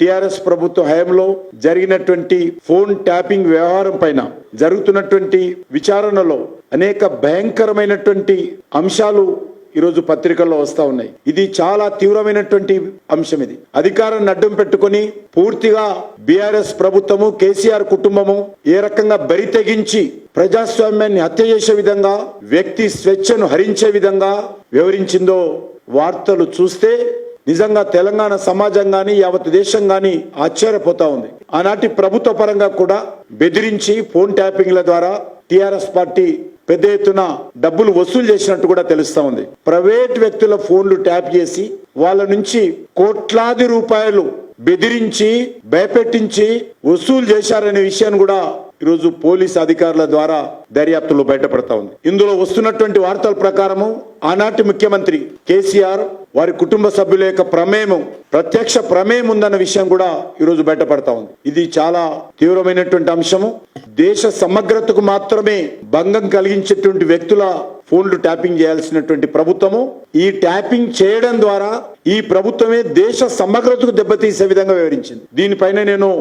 TRS ప్రభుత్వ హయాంలో జరిగినటువంటి ఫోన్ ట్యాపింగ్ వ్యవహారం పైన జరుగుతున్నటువంటి విచారణలో అనేక భయంకరమైనటువంటి అంశాలు ఈరోజు పత్రికల్లో వస్తా ఉన్నాయి. ఇది చాలా తీవ్రమైనటువంటి అంశం ఇది. అధికారాన్ని అడ్డం పెట్టుకొని పూర్తిగా బీఆర్ఎస్ ప్రభుత్వము కేసీఆర్ కుటుంబము ఏ రకంగా బరి తెగించి ప్రజాస్వామ్యాన్ని హత్య చేసే విధంగా వ్యక్తి స్వేచ్ఛను హరించే విధంగా వివరించిందో వార్తలు చూస్తే నిజంగా తెలంగాణ సమాజం గాని యావత్ దేశం గాని ఆశ్చర్యపోతా ఉంది. ఆనాటి ప్రభుత్వ పరంగా కూడా బెదిరించి ఫోన్ ట్యాపింగ్ల ద్వారా టిఆర్ఎస్ పార్టీ పెద్ద ఎత్తున డబ్బులు వసూలు చేసినట్టు కూడా తెలుస్తా ఉంది. ప్రైవేట్ వ్యక్తుల ఫోన్లు ట్యాప్ చేసి వాళ్ళ నుంచి కోట్లాది రూపాయలు బెదిరించి భయపెట్టించి వసూలు చేశారనే విషయాన్ని కూడా ఈరోజు పోలీస్ అధికారుల ద్వారా దర్యాప్తులో బయటపడతా ఉంది. ఇందులో వస్తున్నటువంటి వార్తల ప్రకారము ఆనాటి ముఖ్యమంత్రి కేసీఆర్ వారి కుటుంబ సభ్యుల యొక్క ప్రమేయం ప్రత్యక్ష ప్రమేయం ఉందన్న విషయం కూడా ఈరోజు బయటపడతా ఉంది. ఇది చాలా తీవ్రమైనటువంటి అంశము. దేశ సమగ్రతకు మాత్రమే భంగం కలిగించేటువంటి వ్యక్తుల ఫోన్లు ట్యాపింగ్ చేయాల్సినటువంటి ప్రభుత్వము. ఈ ట్యాపింగ్ చేయడం ద్వారా ఈ ప్రభుత్వమే దేశ సమగ్రతకు దెబ్బతీసే విధంగా వివరించింది దీనిపైన నేను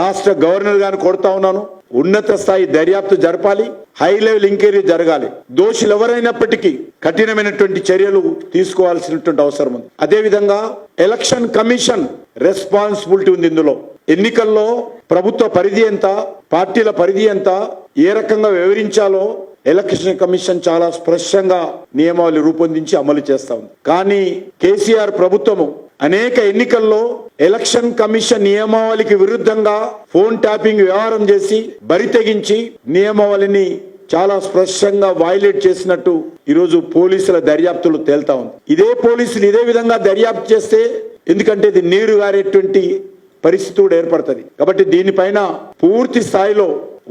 రాష్ట్ర గవర్నర్ గారిని కొడతా ఉన్నాను. ఉన్నత స్థాయి దర్యాప్తు జరపాలి హై లెవెల్ ఎంక్వైరీ జరగాలి. దోషులు ఎవరైనప్పటికీ కఠినమైనటువంటి చర్యలు తీసుకోవాల్సినటువంటి అవసరం ఉంది. అదేవిధంగా ఎలక్షన్ కమిషన్ రెస్పాన్సిబిలిటీ ఉంది ఇందులో. ఎన్నికల్లో ప్రభుత్వ పరిధి ఎంత పార్టీల పరిధి ఎంత ఏ రకంగా వివరించాలో ఎలక్షన్ కమిషన్ చాలా స్పష్టంగా నియమావళి రూపొందించి అమలు చేస్తా ఉంది. కానీ కేసీఆర్ ప్రభుత్వము అనేక ఎన్నికల్లో ఎలక్షన్ కమిషన్ నియమావళికి విరుద్ధంగా ఫోన్ ట్యాపింగ్ వ్యవహారం చేసి బరి తెగించి నియమావళిని చాలా స్పష్టంగా వైలేట్ చేసినట్టు ఈరోజు పోలీసుల దర్యాప్తులు తేల్తా ఉంది. ఇదే పోలీసులు ఇదే విధంగా దర్యాప్తు చేస్తే ఎందుకంటే ఇది నీరు గారేటువంటి పరిస్థితి కూడా ఏర్పడుతుంది. కాబట్టి దీనిపైన పూర్తి స్థాయిలో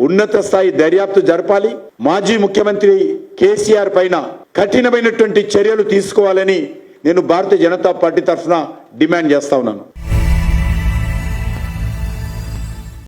ఉన్నత స్థాయి దర్యాప్తు జరపాలి. మాజీ ముఖ్యమంత్రి కేసీఆర్ పైన కఠినమైనటువంటి చర్యలు తీసుకోవాలని నేను భారతీయ జనతా పార్టీ తరఫున డిమాండ్ చేస్తా ఉన్నాను.